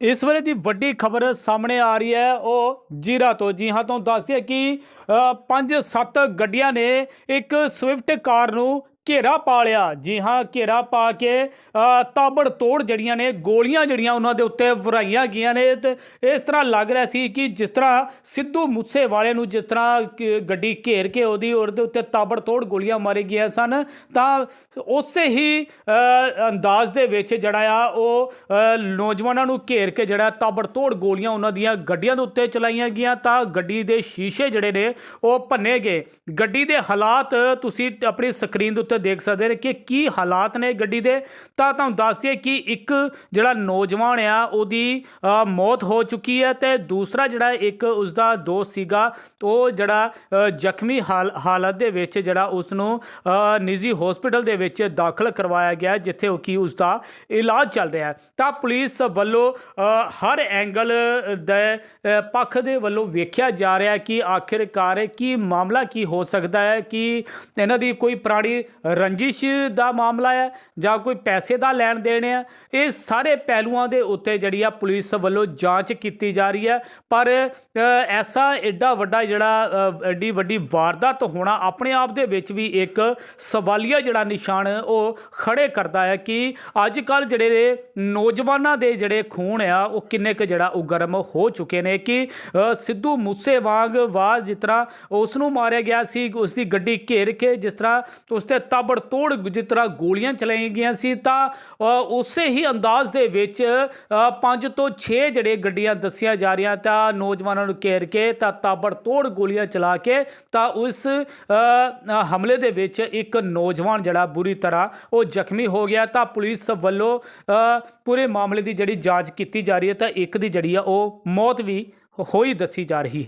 ਇਸ ਵੇਲੇ ਦੀ ਵੱਡੀ ਖਬਰ ਸਾਹਮਣੇ ਆ ਰਹੀ ਹੈ ਉਹ ਜੀਰਾ ਤੋਂ। ਜੀ ਹਾਂ ਤੁਹਾਨੂੰ ਦੱਸ ਦਈਏ ਕਿ ਅ, ਪੰਜ ਸੱਤ ਗੱਡੀਆਂ ਨੇ ਇੱਕ ਸਵਿਫਟ ਕਾਰ ਨੂੰ ਘੇਰਾ ਪਾ ਲਿਆ। ਜੀ ਹਾਂ, ਘੇਰਾ ਪਾ ਕੇ ਤਾਬੜ ਤੋੜ ਜਿਹੜੀਆਂ ਨੇ, ਗੋਲੀਆਂ ਜਿਹੜੀਆਂ ਉਹਨਾਂ ਦੇ ਉੱਤੇ ਵਰਾਈਆਂ ਗਈਆਂ ਨੇ। ਤੇ ਇਸ ਤਰ੍ਹਾਂ ਲੱਗ ਰਿਹਾ ਸੀ ਕਿ ਜਿਸ ਤਰ੍ਹਾਂ ਸਿੱਧੂ ਮੂਸੇ ਵਾਲੇ ਨੂੰ ਜਿਸ ਤਰ੍ਹਾਂ ਕ- ਗੱਡੀ ਘੇਰ ਕੇ ਉਹਦੀ ਉਹਦੇ ਉੱਤੇ ਤਾਬੜ ਤੋੜ ਗੋਲੀਆਂ ਮਾਰੀ ਗਈਆਂ ਸਨ, ਤਾਂ ਉਸੇ ਹੀ ਅੰਦਾਜ਼ ਦੇ ਵਿੱਚ ਜਿਹੜਾ ਆ, ਉਹ ਨੌਜਵਾਨਾਂ ਨੂੰ ਘੇਰ ਕੇ ਜਿਹੜਾ ਤਾਬੜ ਤੋੜ ਗੋਲੀਆਂ ਉਹਨਾਂ ਦੀਆਂ ਗੱਡੀਆਂ ਦੇ ਉੱਤੇ ਚਲਾਈਆਂ ਗਈਆਂ, ਤਾਂ ਗੱਡੀ ਦੇ ਸ਼ੀਸ਼ੇ ਜਿਹੜੇ ਨੇ, ਉਹ ਭੰਨੇ ਗਏ। ਗੱਡੀ ਦੇ ਹਾਲਾਤ ਤੁਸੀਂ ਆਪਣੀ ਸਕਰੀਨ ਦੇ ਉੱਤੇ ਦੇਖ ਸਕਦੇ ਨੇ ਕਿ ਕੀ ਹਾਲਾਤ ਨੇ ਗੱਡੀ ਦੇ। ਤਾਂ ਤੁਹਾਨੂੰ ਦੱਸ ਦਈਏ ਕਿ ਇੱਕ ਜਿਹੜਾ ਨੌਜਵਾਨ ਆ, ਉਹਦੀ ਮੌਤ ਹੋ ਚੁੱਕੀ ਹੈ ਤੇ ਦੂਸਰਾ ਜਿਹੜਾ ਇੱਕ ਉਸਦਾ ਦੋਸਤ ਸੀਗਾ, ਉਹ ਜਿਹੜਾ ਜ਼ਖਮੀ ਹਾਲ, ਹਾਲਤ ਦੇ ਵਿੱਚ ਜਿਹੜਾ ਉਸ ਨੂੰ ਨਿੱਜੀ ਹਸਪੀਟਲ ਦੇ ਵਿੱਚ ਦਾਖਲ ਕਰਵਾਇਆ ਗਿਆ, ਜਿੱਥੇ ਉਹ ਕੀ ਉਸਦਾ ਇਲਾਜ ਚੱਲ ਰਿਹਾ ਹੈ। ਤਾਂ ਪੁਲਿਸ ਵੱਲੋਂ ਹਰ ਐਂਗਲ ਦੇ ਪੱਖ ਦੇ ਵੱਲੋਂ ਵੇਖਿਆ ਜਾ ਰਿਹਾ ਕਿ ਆਖਿਰਕਾਰ ਕੀ ਮਾਮਲਾ ਕੀ ਹੋ ਸਕਦਾ ਹੈ, ਕਿ ਇਹਨਾਂ ਦੀ ਕੋਈ ਪੁਰਾਣੀ ਰੰਜਿਸ਼ ਦਾ ਮਾਮਲਾ ਹੈ ਜਾਂ ਕੋਈ ਪੈਸੇ ਦਾ ਲੈਣ ਦੇਣ ਹੈ, ਇਹ ਸਾਰੇ ਪਹਿਲੂਆਂ ਦੇ ਉੱਤੇ ਜਿਹੜੀ ਆ ਪੁਲਿਸ ਵੱਲੋਂ ਜਾਂਚ ਕੀਤੀ ਜਾ ਰਹੀ ਹੈ। ਪਰ ਐਸਾ ਐਡਾ ਵੱਡਾ ਜਿਹੜਾ ਐਡੀ ਵੱਡੀ ਵਾਰਦਾਤ ਹੋਣਾ ਆਪਣੇ ਆਪ ਦੇ ਵਿੱਚ ਵੀ ਇੱਕ ਸਵਾਲੀਆ ਜਿਹੜਾ ਨਿਸ਼ਾਨ ਉਹ ਖੜੇ ਕਰਦਾ ਹੈ ਕਿ ਅੱਜ ਕੱਲ ਜਿਹੜੇ ਨੌਜਵਾਨਾਂ ਦੇ ਜਿਹੜੇ ਖੂਨ ਆ, ਉਹ ਕਿੰਨੇ ਕੁ ਜਿਹੜਾ ਉਹ ਗਰਮ ਹੋ ਚੁੱਕੇ ਨੇ ਕਿ ਸਿੱਧੂ ਮੂਸੇ ਵਾਂਗ ਵਾਹ ਜਿਸ ਤਰ੍ਹਾਂ ਉਸ ਨੂੰ ਮਾਰਿਆ ਗਿਆ ਸੀ ਉਸ ਦੀ ਗੱਡੀ ਘੇਰ ਕੇ ਜਿਸ ਤਰ੍ਹਾਂ ਉਸ ਤੇ ਤਾਬੜ ਤੋੜ ਜਿਸ ਤਰ੍ਹਾਂ ਗੋਲੀਆਂ ਚਲਾਈਆਂ ਗਈਆਂ ਸੀ, ਤਾਂ ਉਸੇ ਹੀ ਅੰਦਾਜ਼ ਦੇ ਵਿੱਚ ਪੰਜ ਤੋਂ 6 ਜਿਹੜੇ ਗੱਡੀਆਂ ਦੱਸੀਆਂ ਜਾ ਰਹੀਆਂ, ਤਾਂ ਨੌਜਵਾਨਾਂ ਨੂੰ ਘੇਰ ਕੇ, ਤਾਂ ਤਾਬੜ ਤੋੜ ਗੋਲੀਆਂ ਚਲਾ ਕੇ, ਤਾਂ ਉਸ ਹਮਲੇ ਦੇ ਵਿੱਚ ਇੱਕ ਨੌਜਵਾਨ ਜਿਹੜਾ ਬੁਰੀ ਤਰ੍ਹਾਂ ਉਹ ਜ਼ਖਮੀ ਹੋ ਗਿਆ। ਤਾਂ ਪੁਲਿਸ ਵੱਲੋਂ ਪੂਰੇ ਮਾਮਲੇ ਦੀ ਜਿਹੜੀ ਜਾਂਚ ਕੀਤੀ ਜਾ ਰਹੀ ਹੈ, ਤਾਂ ਇੱਕ ਦੀ ਜਿਹੜੀ ਆ, ਉਹ ਮੌਤ ਵੀ ਹੋਈ ਦੱਸੀ ਜਾ ਰਹੀ ਹੈ।